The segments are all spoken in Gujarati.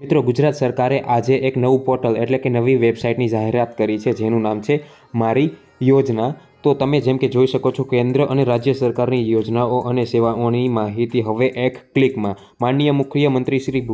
મિત્રો, ગુજરાત સરકારે આજે એક નવું પોર્ટલ એટલે કે નવી વેબસાઇટની જાહેરાત કરી છે, જેનું નામ છે મારી યોજના. તો તમે જેમ કે જોઈ શકો છો, કેન્દ્ર અને રાજ્ય સરકારની યોજનાઓ અને સેવાઓની માહિતી હવે એક ક્લિકમાં. માનનીય મુખ્યમંત્રી શ્રી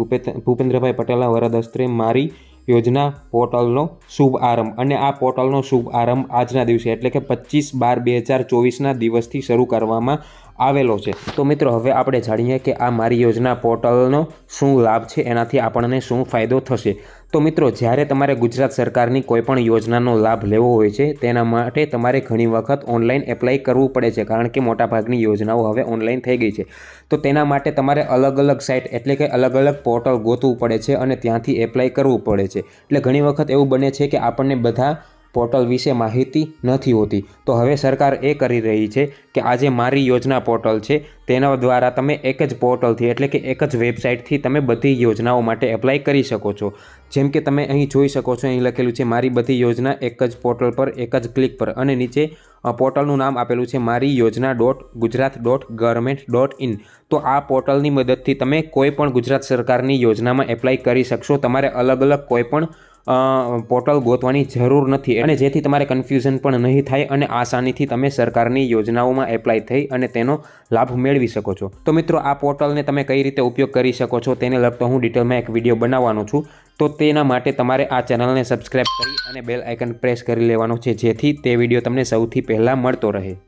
ભૂપેન્દ્રભાઈ પટેલના વરદસ્ત્રે મારી યોજના પોર્ટલનો શુભ આરંભ અને આ પોર્ટલનો શુભ આરંભ આજના દિવસે એટલે કે પચીસ બાર બે હજાર ચોવીસના દિવસથી શરૂ કરવામાં આવેલો છે. તો મિત્રો, હવે આપણે જાણીએ કે આ મારી યોજના પોર્ટલનો શું લાભ છે, એનાથી આપણને શું ફાયદો થશે. તો મિત્રો, જ્યારે તમારે ગુજરાત સરકારની કોઈપણ યોજનાનો લાભ લેવો હોય છે, તેના માટે તમારે ઘણી વખત ઓનલાઈન એપ્લાય કરવું પડે છે, કારણ કે મોટાભાગની યોજનાઓ હવે ઓનલાઈન થઈ ગઈ છે. તો તેના માટે તમારે અલગ અલગ સાઇટ એટલે કે અલગ અલગ પોર્ટલ ગોતવું પડે છે અને ત્યાંથી એપ્લાય કરવું પડે છે. એટલે ઘણી વખત એવું બને છે કે આપણને બધા પોર્ટલ વિશે માહિતી નથી હોતી. તો હવે સરકાર એ કરી રહી છે કે આજે મારી યોજના પોર્ટલ છે તેના દ્વારા તમે એક જ પોર્ટલથી એટલે કે એક જ વેબસાઇટથી તમે બધી યોજનાઓ માટે એપ્લાય કરી શકો છો. જેમ કે તમે અહીં જોઈ શકો છો અહીં લખેલું છે મારી બધી યોજના એક જ પોર્ટલ પર એક જ ક્લિક પર. અને નીચે પોર્ટલનું નામ આપેલું છે મારી યોજના dot Gujarat dot government dot in. તો આ પોર્ટલની મદદથી તમે કોઈ પણ ગુજરાત સરકારની યોજનામાં એપ્લાય કરી શકશો. તમારે અલગ અલગ કોઈ પણ અ, પોર્ટલ ગોતવાની જરૂર નથી અને જેથી તમારે કન્ફ્યુઝન પણ નહીં થાય અને આસાનીથી તમે સરકારની યોજનાઓમાં એપ્લાય થઈ અને તેનો લાભ મેળવી શકો છો. તો મિત્રો, આ પોર્ટલને તમે કઈ રીતે ઉપયોગ કરી શકો છો તેને લગતો હું ડિટેલમાં એક વીડિયો બનાવવાનો છું. તો તેના માટે તમારે આ ચેનલને સબસ્ક્રાઈબ કરી અને બેલ આઇકન પ્રેસ કરી લેવાનો છે જેથી તે વીડિયો તમને સૌથી પહેલાં મળતો રહે.